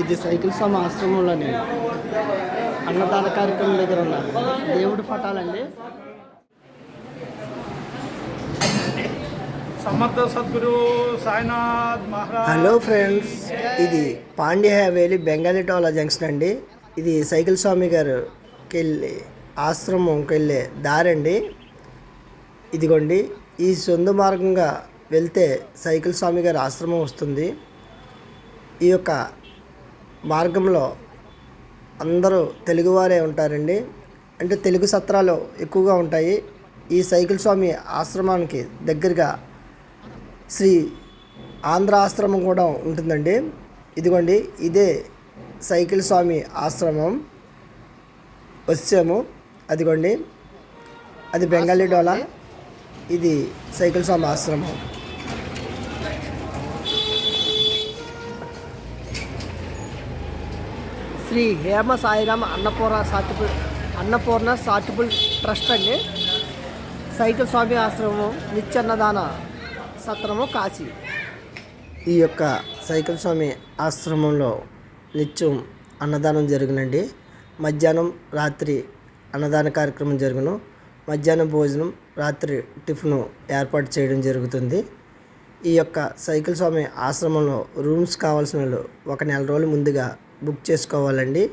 ఇది సైకిల్ స్వామి ఆశ్రమంలోని అన్నదాన కార్యక్రమం దగ్గర ఉన్న. దేవుడి పటాలండి. సమర్థ సద్గురు సాయినాథ్ మహారాజ్. హలో ఫ్రెండ్స్ ఇది పాండ్య హవేలి బెంగాలీ టోలా జంక్షన్ అండి. ఇది సైకిల్ స్వామి గారుకి వెళ్ళి ఆశ్రమంకి వెళ్ళే దారండి. ఇదిగోండి ఈ సొంత మార్గంగా వెళ్తే సైకిల్ స్వామి గారి ఆశ్రమం వస్తుంది. ఈ యొక్క మార్గంలో అందరూ తెలుగువారే ఉంటారండి. అంటే తెలుగు సత్రాలు ఎక్కువగా ఉంటాయి. ఈ సైకిల్ స్వామి ఆశ్రమానికి దగ్గరగా శ్రీ ఆంధ్ర ఆశ్రమం కూడా ఉంటుందండి. ఇదిగోండి ఇదే సైకిల్ స్వామి ఆశ్రమం. వచ్చాము. అదిగోండి అది బెంగాలీ డోలా. ఇది సైకిల్ స్వామి ఆశ్రమం. Sri Hema Sairam Annapurna charitable Annapurna charitable trust అండి. సైకిల్ స్వామి ఆశ్రమం నిత్యన్నదాన సత్రము కాశీ. ఈ యొక్క సైకిల్ స్వామి ఆశ్రమంలో నిత్యం అన్నదానం జరిగినండి. మధ్యాహ్నం రాత్రి అన్నదాన కార్యక్రమం జరుగును. మధ్యాహ్నం భోజనం రాత్రి టిఫిన్ ఏర్పాటు చేయడం జరుగుతుంది. ఈ యొక్క సైకిల్ స్వామి ఆశ్రమంలో రూమ్స్ కావాల్సిన వాళ్ళు ఒక నెల రోజుల ముందుగా బుక్ చేసుకోవాలండి.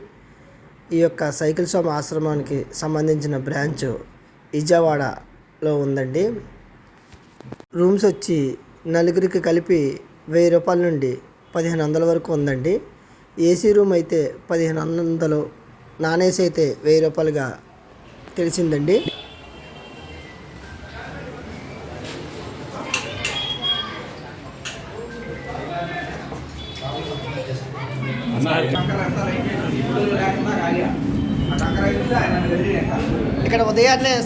ఈ యొక్క సైకిల్ స్వామి ఆశ్రమానికి సంబంధించిన బ్రాంచ్ విజయవాడలో ఉందండి. రూమ్స్ వచ్చి నలుగురికి కలిపి వెయ్యి రూపాయల నుండి పదిహేను వందల వరకు ఉందండి. ఏసీ రూమ్ అయితే పదిహేను వందలు నాన్ ఏసీ అయితే వెయ్యి రూపాయలుగా తెలిసిందండి.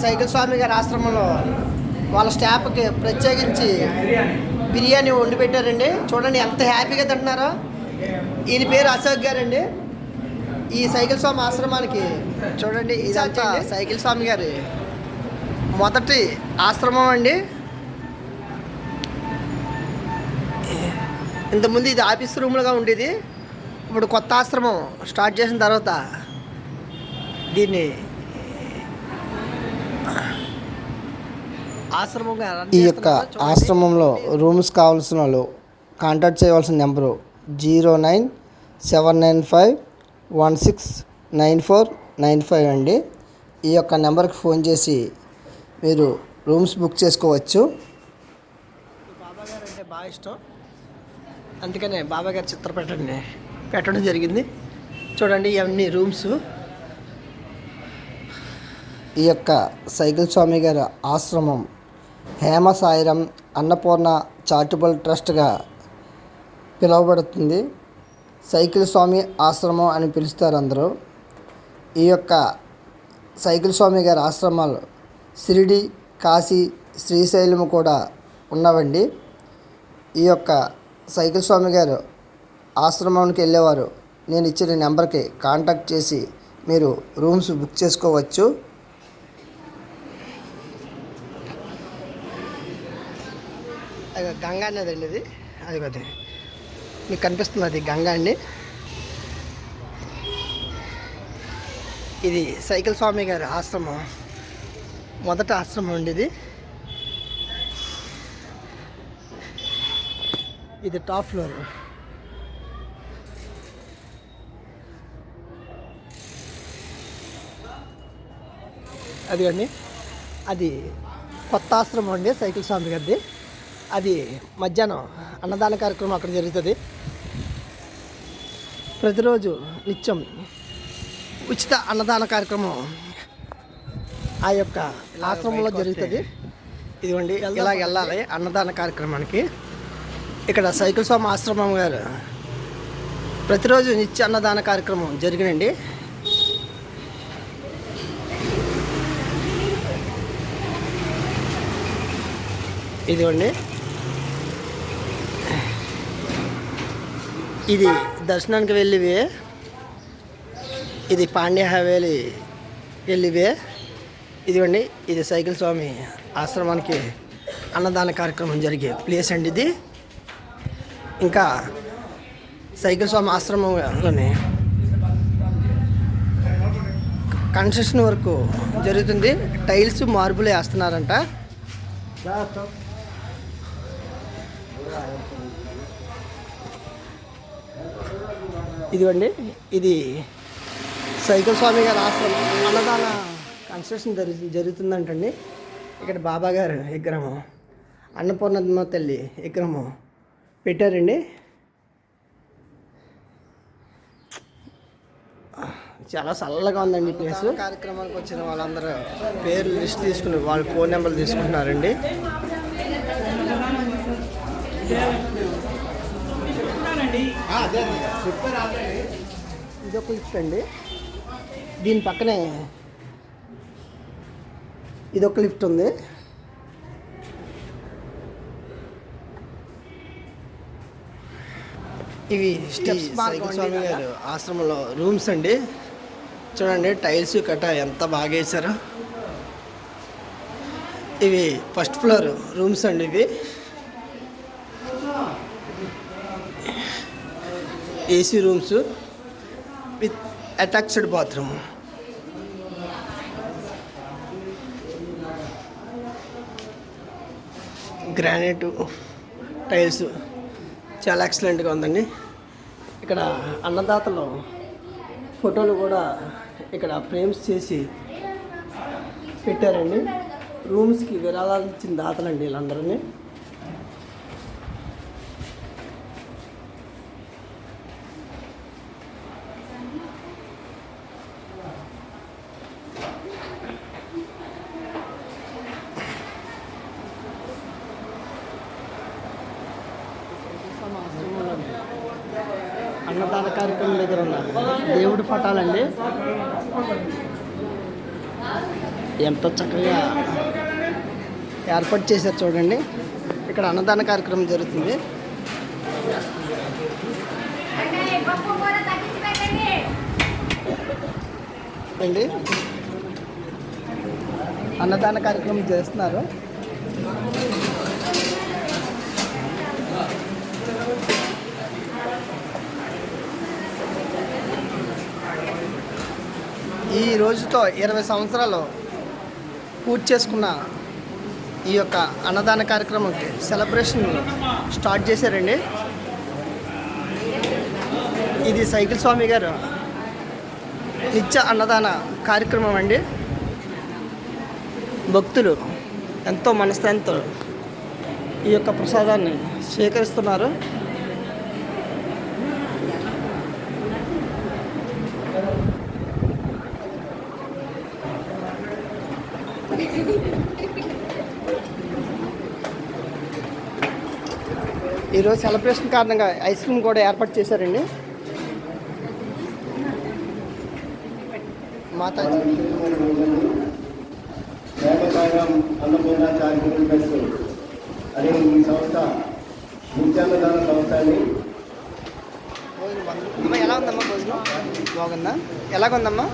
సైకిల్ స్వామి గారి ఆశ్రమంలో వాళ్ళ స్టాఫ్కి ప్రత్యేకించి బిర్యానీ వండి పెట్టారండి. చూడండి ఎంత హ్యాపీగా తింటున్నారో. ఈయన పేరు అశోక్ గారండి. ఈ సైకిల్ స్వామి ఆశ్రమానికి చూడండి ఇదంతా సైకిల్ స్వామి గారి మొదటి ఆశ్రమం అండి. ఇంతకుముందు ఇది ఆఫీస్ రూమ్లుగా ఉండేది. ఇప్పుడు కొత్త ఆశ్రమం స్టార్ట్ చేసిన తర్వాత దీన్ని ఈ యొక్క ఆశ్రమంలో రూమ్స్ కావాల్సిన వాళ్ళు కాంటాక్ట్ చేయవలసిన number zero nine seven nine five one six nine four nine five అండి. ఈ యొక్క నెంబర్కి ఫోన్ చేసి మీరు రూమ్స్ బుక్ చేసుకోవచ్చు. బాబా గారు అంటే బాగా ఇష్టం. అందుకనే బాబా గారి చిత్ర పెట్టండి పెట్టడం జరిగింది. చూడండి ఇవన్నీ రూమ్స్ ఈ యొక్క సైకిల్ స్వామి గారి ఆశ్రమం హేమ సాయిరం అన్నపూర్ణ చారిటబుల్ ట్రస్ట్గా పిలువబడుతుంది. సైకిల్ స్వామి ఆశ్రమం అని పిలుస్తారు అందరూ. ఈ యొక్క సైకిల్ స్వామి గారి ఆశ్రమాలు షిరిడి కాశీ శ్రీశైలం కూడా ఉన్నవండి. ఈ యొక్క సైకిల్ స్వామి గారు ఆశ్రమానికి వెళ్ళేవారు. నేను ఇచ్చిన నెంబర్కి కాంటాక్ట్ చేసి మీరు రూమ్స్ బుక్ చేసుకోవచ్చు. గంగా నది అండి ఇది. అది అది మీకు కనిపిస్తుంది అది గంగా అండి. ఇది సైకిల్ స్వామి గారి ఆశ్రమం. మొదట ఆశ్రమం అండి ఇది. ఇది టాప్ ఫ్లోర్. అది అండి. అది కొత్త ఆశ్రమం అండి సైకిల్ స్వామి గారిది. అది మధ్యాహ్నం అన్నదాన కార్యక్రమం అక్కడ జరుగుతుంది. ప్రతిరోజు నిత్యం ఉచిత అన్నదాన కార్యక్రమం ఆ యొక్క ఆశ్రమంలో జరుగుతుంది. ఇదిగోండి ఇలా వెళ్ళాలి అన్నదాన కార్యక్రమానికి. ఇక్కడ సైకిల్ స్వామి ఆశ్రమం గారు ప్రతిరోజు నిత్య అన్నదాన కార్యక్రమం జరిగినండి. ఇదిగోండి ఇది దర్శనానికి వెళ్ళివే. ఇది పాండ్య హవేలి వెళ్ళివే. ఇదిగోండి ఇది సైకిల్ స్వామి ఆశ్రమానికి అన్నదాన కార్యక్రమం జరిగే ప్లేస్ అండి ఇది. ఇంకా సైకిల్ స్వామి ఆశ్రమంలోని కన్స్ట్రక్షన్ వరకు జరుగుతుంది. టైల్స్ మార్బుల్ వేస్తున్నారంట. ఇదిగోండి ఇది సైకిల్ స్వామి గారి ఆశ్రమం. అన్నదాన కన్స్ట్రక్షన్ జరుగు జరుగుతుందంటండి. ఇక్కడ బాబా గారు విగ్రహం అన్నపూర్ణమ్మ తల్లి విగ్రహం పెట్టారండి. చాలా చల్లగా ఉందండి ప్లేస్. కార్యక్రమానికి వచ్చిన వాళ్ళందరూ పేర్లు లిస్ట్ తీసుకుని వాళ్ళ ఫోన్ నెంబర్లు తీసుకుంటున్నారండి. ఇది ఒక లిఫ్ట్ అండి. దీని పక్కనే ఇది ఒక లిఫ్ట్ ఉంది. ఇవి స్టెప్స్ స్వామి గారు ఆశ్రమంలో రూమ్స్ అండి. చూడండి టైల్స్ కట్ట ఎంత బాగా వేసారో ఇవి ఫస్ట్ ఫ్లోర్ రూమ్స్ అండి ఇవి. AC rooms with attached bathroom. Granite tiles చాలా ఎక్సలెంట్గా ఉందండి. ఇక్కడ అన్నదాతలు ఫోటోలు కూడా ఇక్కడ ఫ్రేమ్స్ చేసి పెట్టారండి. రూమ్స్కి విరాళాలు ఇచ్చిన దాతలండి వీళ్ళందరినీ. అన్నదాన కార్యక్రమం దగ్గర ఉన్న దేవుడి పటాలండి ఎంతో చక్కగా ఏర్పాటు చేశారు చూడండి. ఇక్కడ అన్నదాన కార్యక్రమం జరుగుతుంది. అండి. అన్నదాన కార్యక్రమం చేస్తున్నారు. ఈ రోజుతో ఇరవై సంవత్సరాలు పూర్తి చేసుకున్న ఈ యొక్క అన్నదాన కార్యక్రమంకి సెలబ్రేషన్ స్టార్ట్ చేశారండి. ఇది సైకిల్ స్వామి గారు నిత్య అన్నదాన కార్యక్రమం అండి. భక్తులు ఎంతో మనస్థాంతో ఈ యొక్క ప్రసాదాన్ని స్వీకరిస్తున్నారు. ఈరోజు సెలబ్రేషన్ కారణంగా ఐస్ క్రీమ్ కూడా ఏర్పాటు చేశారండి. మాతాజీ అనే ఈ సంస్థ నిత్యాన్నదాన సంస్థ అని అమ్మ ఎలా ఉందమ్మా భోజనం? బాగుందా? ఎలాగుందమ్మా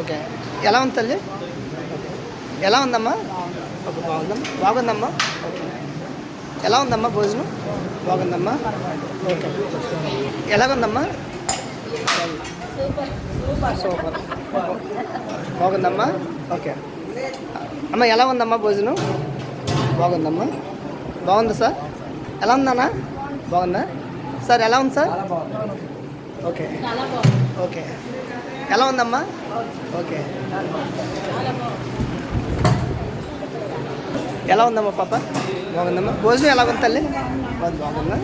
ఓకే. ఎలా ఉంది తల్లి? ఎలా ఉందమ్మా? ఓకే బాగుందమ్మా. బాగుందమ్మా? ఓకే ఎలా ఉందమ్మా భోజనం? బాగుందమ్మా? ఓకే ఎలాగుందమ్మా? సూపర్. బాగుందమ్మా? ఓకే. అమ్మ ఎలా ఉందమ్మా భోజనం? బాగుందమ్మా. బాగుందా సార్? ఎలా ఉందన్నా బాగుందా? సార్ ఎలా ఉంది సార్? ఓకే. ఓకే. ఎలా ఉందమ్మా? ఓకే. ఎలా ఉందమ్మా పాప? బాగుందమ్మా? భోజనం ఎలా ఉంది తల్లి? బాగుంది బాగుందా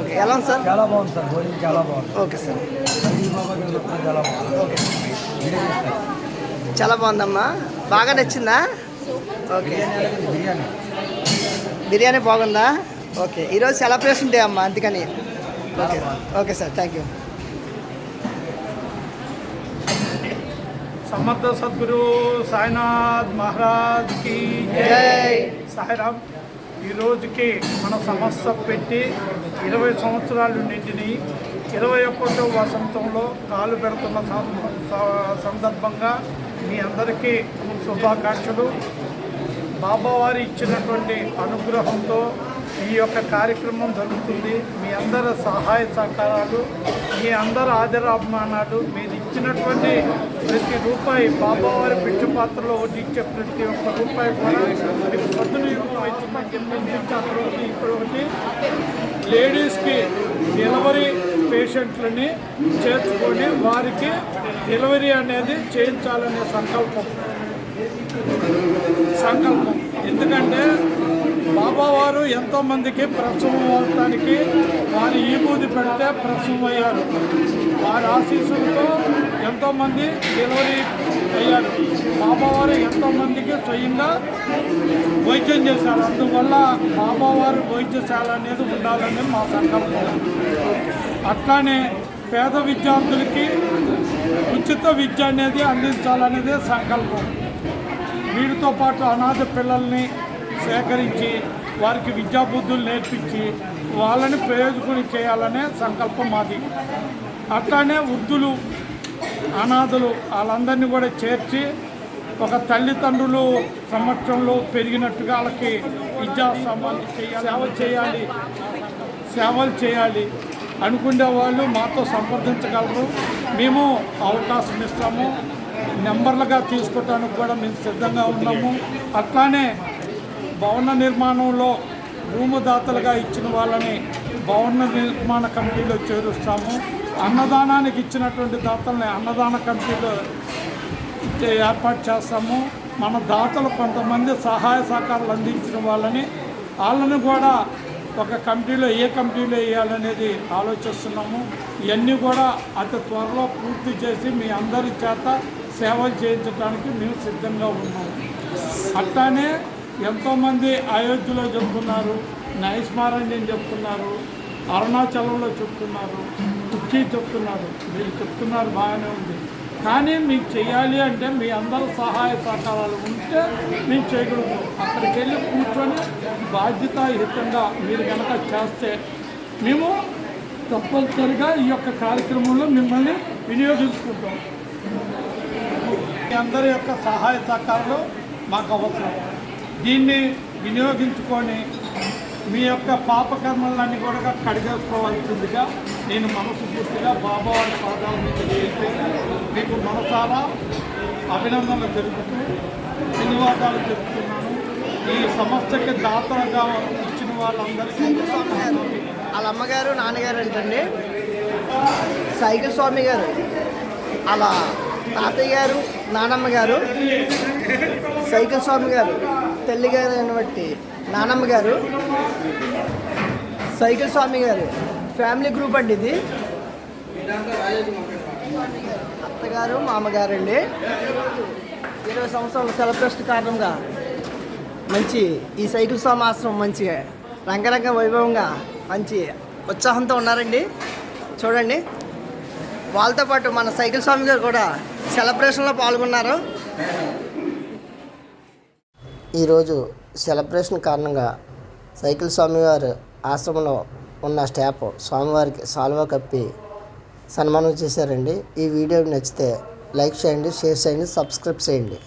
ఓకే ఎలా ఉంది సార్? చాలా బాగుంది సార్ భోజనం చాలా బాగుంది. Okay sir. చాలా బాగుంది. ఓకే. చాలా బాగుందమ్మా. బాగా నచ్చిందా? ఓకే. బిర్యానీ బిర్యానీ. బాగుందా? ఓకే. ఈరోజు సెలబ్రేషన్ డే అమ్మా అందుకని. Okay. Okay sir thank you. Samarth Sadguru Sainath మహారాజ్కి జై. సాయిరామ్. ఈ రోజుకి మన సంస్థ పెట్టి ఇరవై సంవత్సరాలు నిండిని ఇరవై ఒకటో వసంతంలో కాలు పెడుతున్న సం- సందర్భంగా మీ అందరికీ శుభాకాంక్షలు. బాబావారి ఇచ్చినటువంటి అనుగ్రహంతో ఈ యొక్క కార్యక్రమం జరుగుతుంది. మీ అందరి సహాయ సహకారాలు మీ అందరి ఆదరాభిమానాలు మీరు ఇచ్చినటువంటి ప్రతి రూపాయి బాబావారి పిచ్చి పాత్రలో ఇచ్చే ప్రతి ఒక్క రూపాయి కూడా మీకు సద్వినియోగం అవుతుందని ఒకటి ఇక్కడ ఒకటి. లేడీస్కి డెలివరీ పేషెంట్లని చేర్చుకొని వారికి డెలివరీ అనేది చేయించాలనే సంకల్పం. సంకల్పం. ఎందుకంటే బాబావారు ఎంతోమందికి ప్రసవం అవటానికి వారి ఈబూది పెడితే ప్రసవం అయ్యారు. వారి ఆశీస్సులతో ఎంతోమంది డెలివరీ అయ్యారు. బాబావారు ఎంతోమందికి స్వయంగా వైద్యం చేశారు. అందువల్ల బాబావారు వైద్యశాల అనేది ఉండాలని మా సంకల్పం అట్లానే పేద విద్యార్థులకి ఉచిత విద్య అనేది అందించాలనేదే సంకల్పం. వీటితో పాటు అనాథ పిల్లల్ని సేకరించి వారికి విద్యాబుద్ధులు నేర్పించి వాళ్ళని ప్రయోజకుని చేయాలనే సంకల్పం మాది. అట్లానే వృద్ధులు అనాథులు వాళ్ళందరినీ కూడా చేర్చి ఒక తల్లిదండ్రులు సంవత్సరంలో పెరిగినట్టుగా వాళ్ళకి విద్యా సంబంధం చేయాలి సేవ చేయాలి సేవలు చేయాలి అనుకునే వాళ్ళు మాతో సంప్రదించగలరు. మేము అవకాశం ఇస్తాము. నెంబర్లుగా తీసుకోవడానికి కూడా మేము సిద్ధంగా ఉన్నాము. అట్లానే భవన నిర్మాణంలో భూమిదాతలుగా ఇచ్చిన వాళ్ళని భవన నిర్మాణ కమిటీలో చేరుస్తాము. అన్నదానానికి ఇచ్చినటువంటి దాతల్ని అన్నదాన కమిటీలో ఏర్పాటు చేస్తాము. మన దాతలు కొంతమంది సహాయ సహకారాలు అందించిన వాళ్ళని వాళ్ళని కూడా ఒక కమిటీలో ఏ కమిటీలో వేయాలనేది ఆలోచిస్తున్నాము. ఇవన్నీ కూడా అతి త్వరలో పూర్తి చేసి మీ అందరి చేత సేవలు చేయించడానికి మేము సిద్ధంగా ఉన్నాము. అట్లానే ఎంతోమంది అయోధ్యలో చెప్తున్నారు నైస్మారణ్యం చెప్తున్నారు అరుణాచలంలో చెప్తున్నారు కుర్చీ చెప్తున్నారు. మీరు చెప్తున్నారు బాగానే ఉంది. కానీ మీకు చేయాలి అంటే మీ అందరూ సహాయ సహకారాలు ఉంటే మేము చేయగలుగుతాం. అక్కడికి వెళ్ళి కూర్చొని బాధ్యతాయుతంగా మీరు కనుక చేస్తే మేము తప్పనిసరిగా ఈ యొక్క కార్యక్రమంలో మిమ్మల్ని వినియోగించుకుంటాం. మీ అందరి యొక్క సహాయ సహకారాలు మాకు అవసరం. దీన్ని వినియోగించుకొని మీ యొక్క పాపకర్మలన్నీ కూడా కడిగేసుకోవాల్సిందిగా నేను మనస్ఫూర్తిగా బాబావారి పాదాల మీద మీకు మనసారా అభినందనలు జరుపుతూ ధన్యవాదాలు తెలుపుతున్నాను. ఈ సంస్థకి దాతగా ఇచ్చిన వాళ్ళందరికీ గారు వాళ్ళ అమ్మగారు నాన్నగారు ఏంటండి? సైకిల్ స్వామి గారు అలా తాతయ్య గారు నానమ్మ గారు సైకిల్ స్వామి గారు. తల్లి గారు బట్టి నానమ్మ గారు సైకిల్ స్వామి గారు ఫ్యామిలీ గ్రూప్ అండి ఇది. అత్తగారు మామగారు అండి ఇరవై సంవత్సరాల సెలబ్రేషన్ కారణంగా మంచి ఈ సైకిల్ స్వామి ఆశ్రమం మంచిగా రంగరంగ వైభవంగా మంచి ఉత్సాహంతో ఉన్నారండి. చూడండి. వాళ్ళతో పాటు మన సైకిల్ స్వామి గారు కూడా సెలబ్రేషన్లో పాల్గొన్నారు. ఈరోజు సెలబ్రేషన్ కారణంగా సైకిల్ స్వామివారు ఆశ్రమంలో ఉన్న స్టాఫ్ స్వామివారికి సాల్వా కప్పి సన్మానం చేశారండి. ఈ వీడియో నచ్చితే లైక్ చేయండి షేర్ చేయండి సబ్స్క్రైబ్ చేయండి.